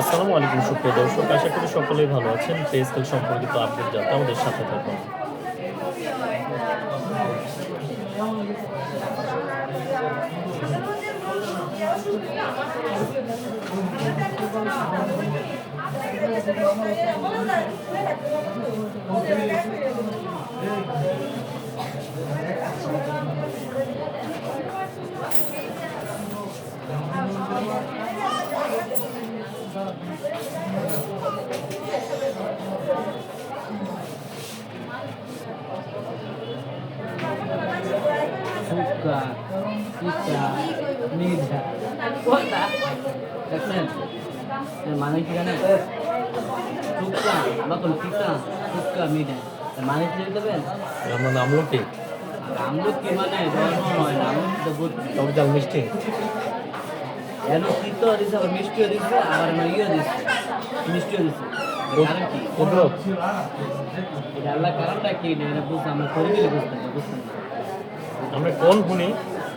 আসসালামু আলাইকুম, সুপ্রিয় দর্শক। আশা করি সকলেই ভালো আছেন। পে স্কেল সম্পর্কিত আপডেট জানতে আমাদের সাথে থাকুন। ফুচকা পিঠা মিঠা দেখছেন এর মানে কি জানেন ফুচকা নতুন পিঠা ফুচকা মিঠা এর মানে কি দেবেন আমার নাম লোকে আমলুক কি মানে ধর্ম নয় আমলুক তো বুঝ মিষ্টি। এর তিতো দিছে আবার মিষ্টিও দিছে আবার ইয়ে দিছে। মিষ্টিও দিছে। কারণ কি? এটা আল্লাহ কারণটা কি? এটা বুঝতে আমরা করি বুঝতে বুঝতে আমরা কোন শুনি